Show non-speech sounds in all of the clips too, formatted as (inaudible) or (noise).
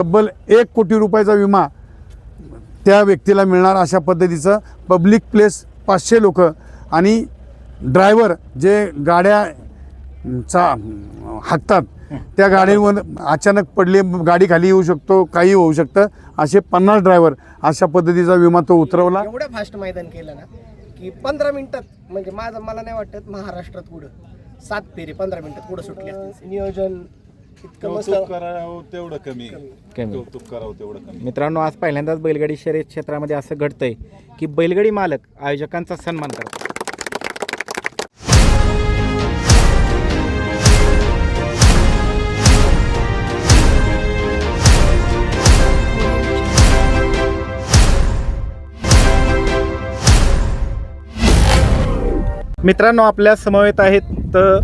तब्बल एक कोटी रुपयाचा विमा त्या व्यक्तीला मिळणार अशा पद्धतीचं पब्लिक प्लेस पाचशे लोक आणि ड्रायव्हर जे गाड्या चा हाकतात त्या गाडीवर अचानक पडले गाडी खाली येऊ शकतो काही होऊ शकतं असे पन्नास ड्रायव्हर अशा पद्धतीचा विमा तो उतरवला एवढं फास्ट मैदान केलं ना की पंधरा मिनिटात म्हणजे माझं मला नाही वाटत महाराष्ट्रात पुढं सात फेरी पंधरा मिनिटात पुढं सुटली असतील. नियोजन कौतुक करावं तेवढं कमी. कमी. कौतुक करावं तेवढं कमी. मित्रांनो आज पहिल्यांदाच बैलगाडी शर्यत क्षेत्रामध्ये असं घडतंय की बैलगाडी मालक आयोजकांचा सन्मान करतात. मित्रांनो आपल्या समवेत आहेत अ,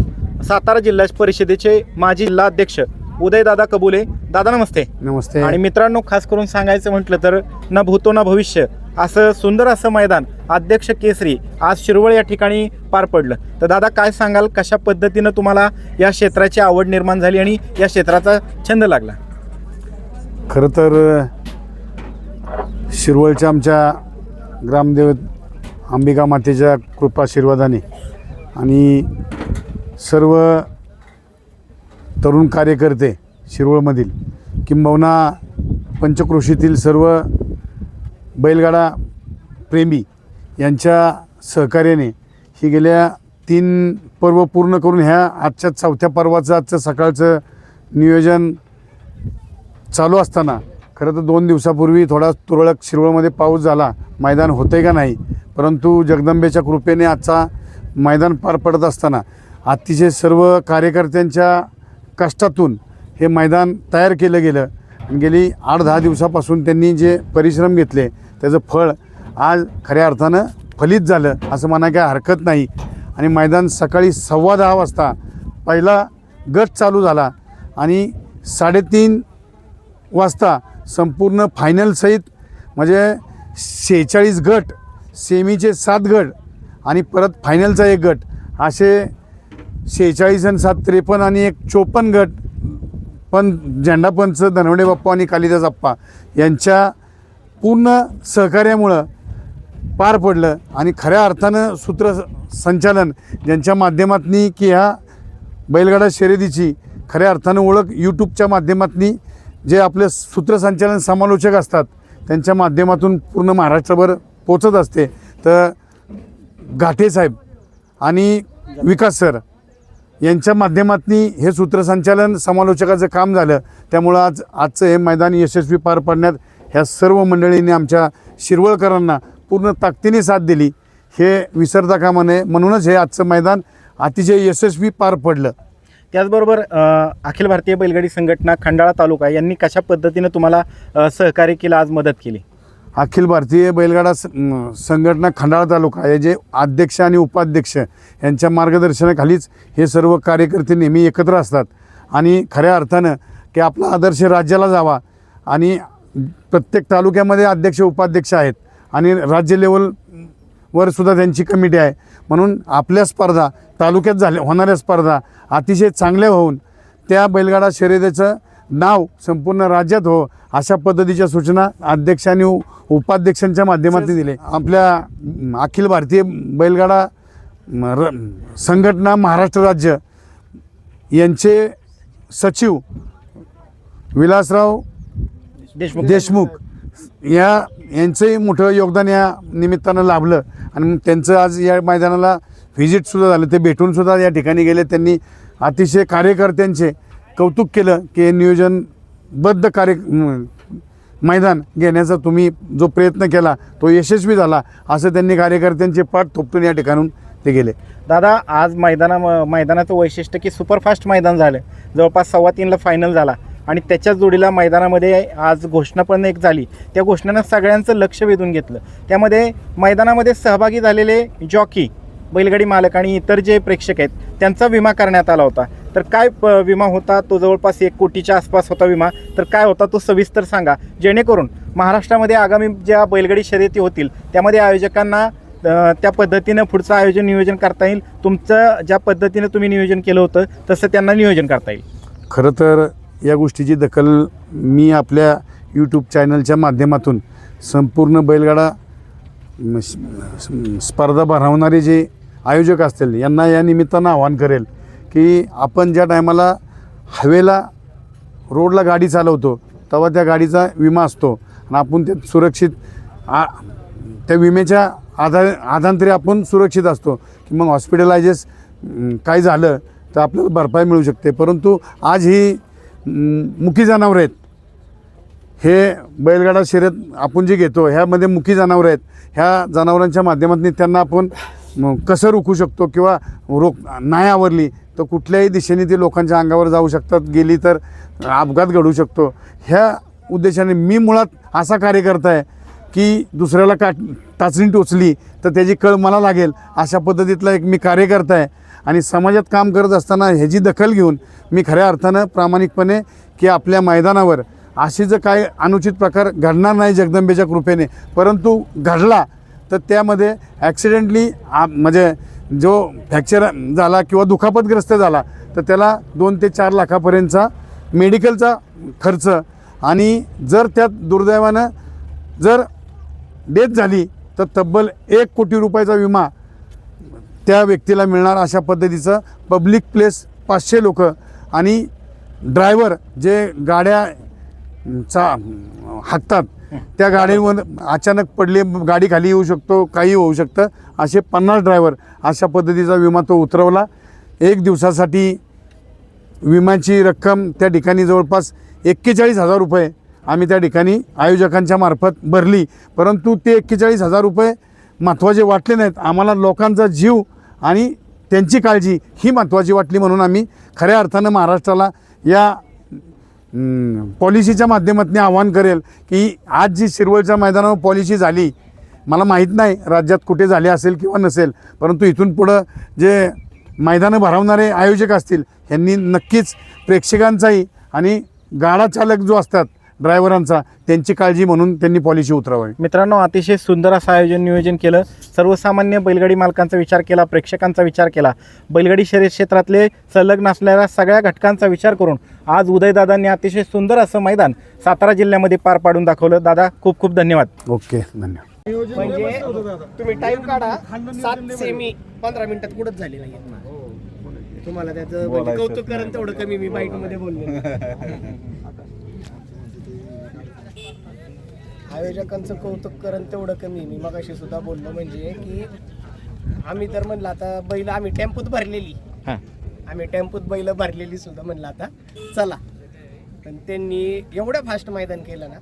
सातारा जिल्हा परिषदेचे माजी जिल्हा अध्यक्ष उदयदादा कबुले. दादा नमस्ते. नमस्ते. आणि मित्रांनो खास करून सांगायचं म्हटलं तर न भूतो न भविष्य असं सुंदर असं मैदान अध्यक्ष केसरी आज शिरवळ या ठिकाणी पार पडलं. तर दादा काय सांगाल? कशा पद्धतीनं तुम्हाला या क्षेत्राची आवड निर्माण झाली आणि या क्षेत्राचा छंद लागला? खरं तर शिरवळच्या आमच्या ग्रामदेव अंबिका मातेच्या कृपाशीर्वादाने आणि सर्व तरुण कार्यकर्ते शिरोळमधील किंबहुना पंचक्रोशीतील सर्व बैलगाडा प्रेमी यांच्या सहकार्याने ही गेल्या तीन पर्व पूर्ण करून ह्या आजच्या चौथ्या पर्वाचं आजचं सकाळचं नियोजन चालू असताना खरं तर दोन दिवसापूर्वी थोडा तुरळक शिरोळमध्ये पाऊस झाला. मैदान होतंय का नाही? परंतु जगदंबेच्या कृपेने आजचा मैदान पार पडत असताना अतिशय सर्व कार्यकर्त्यांच्या कष्टातून हे मैदान तयार केलं गेलं. आणि गेली आठ दहा दिवसापासून त्यांनी जे परिश्रम घेतले त्याचं फळ आज खऱ्या अर्थानं फलित झालं असं म्हणा काय हरकत नाही. आणि मैदान सकाळी सव्वा दहा वाजता पहिला गट चालू झाला आणि साडेतीन वाजता संपूर्ण फायनलसहित म्हणजे शेहेचाळीस गट सेमीचे सात गट आणि परत फायनलचा एक गट. असे शेहेचाळीस आणि सात त्रेपन्न आणि एक चोपन्न गट. पण झेंडापंच धनवडे बाप्पा आणि कालिदास अप्पा यांच्या पूर्ण सहकार्यामुळं पार पडलं आणि खऱ्या अर्थानं सूत्र संचालन ज्यांच्या माध्यमातनी की ह्या बैलगाडा शर्यतीची खऱ्या अर्थानं ओळख यूट्यूबच्या माध्यमातनी जे आपले सूत्रसंचालन समालोचक असतात त्यांच्या माध्यमातून पूर्ण महाराष्ट्रभर पोचत असते. तर घाटे साहेब आणि विकास सर यांच्या माध्यमातनी हे सूत्रसंचालन समालोचकाचं काम झालं. त्यामुळं आज आजचं हे मैदान यशस्वी पार पाडण्यात ह्या सर्व मंडळींनी आमच्या शिरवळकरांना पूर्ण ताकदीने साथ दिली. हे विसरता कामा नये म्हणूनच हे आजचं मैदान अतिशय यशस्वी पार पडलं. त्याचबरोबर अखिल भारतीय बैलगाडी संघटना खंडाळा तालुका यांनी कशा पद्धतीनं तुम्हाला सहकार्य केलं आज मदत केली? अखिल भारतीय बैलगाडा संघटना खंडाळा तालुका हे जे अध्यक्ष आणि उपाध्यक्ष यांच्या मार्गदर्शनाखालीच हे सर्व कार्यकर्ते नेहमी एकत्र असतात. आणि खऱ्या अर्थानं की आपला आदर्श राज्याला जावा आणि प्रत्येक तालुक्यामध्ये अध्यक्ष उपाध्यक्ष आहेत आणि राज्य लेवलवर सुद्धा त्यांची कमिटी आहे. म्हणून आपल्या स्पर्धा तालुक्यात झाल्या होणाऱ्या स्पर्धा अतिशय चांगल्या होऊन त्या बैलगाडा शर्यतीचं नाव संपूर्ण राज्यात हो अशा पद्धतीच्या सूचना अध्यक्ष आणि उपाध्यक्षांच्या माध्यमातून दिले. आपल्या अखिल भारतीय बैलगाडा र संघटना महाराष्ट्र राज्य यांचे सचिव विलासराव देशमुख. देशमुख या यांचंही मोठं योगदान या निमित्तानं लाभलं. आणि त्यांचं आज या मैदानाला व्हिजिटसुद्धा झालं. ते भेटूनसुद्धा या ठिकाणी गेले. त्यांनी अतिशय कार्यकर्त्यांचे कौतुक केलं की हे नियोजनबद्ध कार्य मैदान घेण्याचा तुम्ही जो प्रयत्न केला तो यशस्वी झाला असं त्यांनी कार्यकर्त्यांचे पाठ थोपटून या ठिकाणून ते गेले. दादा आज मैदाना मैदानाचं वैशिष्ट्य की सुपरफास्ट मैदान झालं. जवळपास सव्वा तीनला फायनल झाला. आणि त्याच्याच जोडीला मैदानामध्ये आज घोषणा पण एक झाली. त्या घोषणेनं सगळ्यांचं लक्ष वेधून घेतलं. त्यामध्ये मैदानामध्ये सहभागी झालेले जॉकी बैलगाडी मालक आणि इतर जे प्रेक्षक आहेत त्यांचा विमा करण्यात आला होता. तर काय प विमा होता? तो जवळपास एक कोटीच्या आसपास होता विमा. तर काय होता तो सविस्तर सांगा. जेणेकरून महाराष्ट्रामध्ये आगामी ज्या बैलगाडी शर्यती होतील त्यामध्ये आयोजकांना त्या पद्धतीनं पुढचं आयोजन नियोजन करता येईल. तुमचं ज्या पद्धतीनं तुम्ही नियोजन केलं होतं तसं त्यांना नियोजन करता येईल. खरं तर या गोष्टीची दखल मी आपल्या यूट्यूब चॅनलच्या माध्यमातून संपूर्ण बैलगाडा स्पर्धा भरवणारे जे आयोजक असतील यांना या निमित्तानं आवाहन करेल. की आपण ज्या टायमाला हवेला रोडला गाडी चालवतो तेव्हा त्या गाडीचा विमा असतो. आणि आपण ते सुरक्षित आ त्या विम्याच्या आधार आधांतरी आपण सुरक्षित असतो. की मग हॉस्पिटलायजेस काय झालं तर आपल्याला भरपाई मिळू शकते. परंतु आज ही मुकी जनावरं आहेत. हे बैलगाडा शर्यत आपण जे घेतो ह्यामध्ये मुकी जनावरं आहेत. ह्या जनावरांच्या माध्यमातून त्यांना आपण कसं रोखू शकतो किंवा रोख नाही आवरली तर कुठल्याही दिशेने ती लोकांच्या अंगावर जाऊ शकतात गेली तर अपघात घडू शकतो. ह्या उद्देशाने मी मुळात असा कार्यकर्ता आहे की दुसऱ्याला का टाचणी टोचली तर त्याची कळ मला लागेल अशा पद्धतीतला एक मी कार्यकर्ता आहे. आणि समाजात काम करत असताना ह्याची दखल घेऊन मी खऱ्या अर्थानं प्रामाणिकपणे की आपल्या मैदानावर असे जर काय अनुचित प्रकार घडणार नाही जगदंबेच्या कृपेने परंतु घडला तर त्यामध्ये ॲक्सिडेंटली म्हणजे जो फ्रॅक्चर झाला किंवा दुखापतग्रस्त झाला तर त्याला दोन ते चार लाखापर्यंतचा मेडिकलचा खर्च आणि जर त्यात दुर्दैवानं जर डेथ झाली तर तब्बल एक कोटी रुपयाचा विमा त्या व्यक्तीला मिळणार अशा पद्धतीचं पब्लिक प्लेस पाचशे लोक आणि ड्रायव्हर जे गाड्या चा हाकतात. त्या गाडीवर अचानक पडले गाडी खाली येऊ शकतो काही होऊ शकतं. असे पन्नास ड्रायव्हर अशा पद्धतीचा विमा तो उतरवला. एक दिवसासाठी विम्याची रक्कम त्या ठिकाणी जवळपास एक्केचाळीस हजार रुपये आम्ही त्या ठिकाणी आयोजकांच्या मार्फत भरली. परंतु ते एक्केचाळीस हजार रुपये महत्त्वाचे वाटले नाहीत. आम्हाला लोकांचा जीव आणि त्यांची काळजी ही महत्त्वाची वाटली म्हणून आम्ही खऱ्या अर्थानं महाराष्ट्राला या पॉलिसीच्या माध्यमातून आवाहन करेल की आज जी शिरवळच्या मैदानावर पॉलिसी झाली मला माहीत नाही राज्यात कुठे झाले असेल किंवा नसेल परंतु इथून पुढं जे मैदानं भरवणारे आयोजक असतील यांनी नक्कीच प्रेक्षकांचाही आणि गाडा चालक जो असतात ड्रायव्हरांचा त्यांची काळजी म्हणून त्यांनी पॉलिसी उतरवावी. मित्रांनो अतिशय सुंदर असं आयोजन नियोजन केलं. सर्वसामान्य बैलगाडी मालकांचा विचार केला प्रेक्षकांचा विचार केला. बैलगाडी शर्यत क्षेत्रातले संलग्न असलेल्या सगळ्या घटकांचा विचार करून आज उदयदादांनी अतिशय सुंदर असं मैदान सातारा जिल्ह्यामध्ये पार पाडून दाखवलं. दादा खूप खूप धन्यवाद. ओके धन्यवाद. म्हणजे तुम्ही टाइम काढा. सात सेमी पंधरा मिनिटात कुठंच झाली नाही तुम्हाला त्याचं म्हणजे कौतुक करून तेवढं कमी मी बाईकमध्ये बोललो. (laughs) आयोजकांचं कौतुक करून तेवढं कमी मी मगाशी सुद्धा बोललो म्हणजे की आम्ही तर म्हणलं आता बैल आम्ही टेम्पोत भरलेली. हां. आम्ही टेम्पोत बैल भरलेली सुद्धा म्हणलं आता चला. पण त्यांनी एवढं फास्ट मैदान केलं ना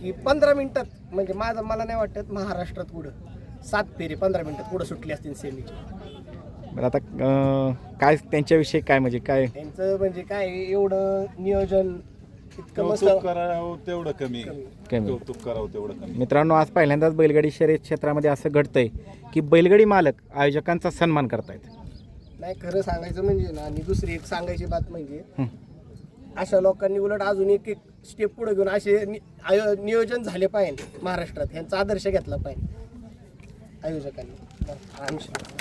की पंधरा मिनिटात म्हणजे माझं मला नाही वाटत महाराष्ट्रात पुढं सात फेरी पंधरा मिनिटात पुढं सुटली असतील सेमीची. बरं आता अं, काय त्यांच्याविषयी काय म्हणजे काय? त्यांचं म्हणजे काय एवढं नियोजन कौतुक करावं तेवढं कमी. कमी. कौतुक करावं तेवढं कमी. मित्रांनो आज पहिल्यांदाच बैलगाडी शर्यत क्षेत्रामध्ये असं घडतंय की बैलगाडी मालक आयोजकांचा सन्मान करतायत. नाही खरं सांगायचं म्हणजे ना आणि दुसरी एक सांगायची बात म्हणजे हं. अशा लोकांनी उलट अजून एक एक स्टेप पुढे घेऊन असे नि- आयो नियोजन झाले पाहिजे महाराष्ट्रात. ह्यांचा आदर्श घेतला पाहिजे आयोजकांनी. आमच्या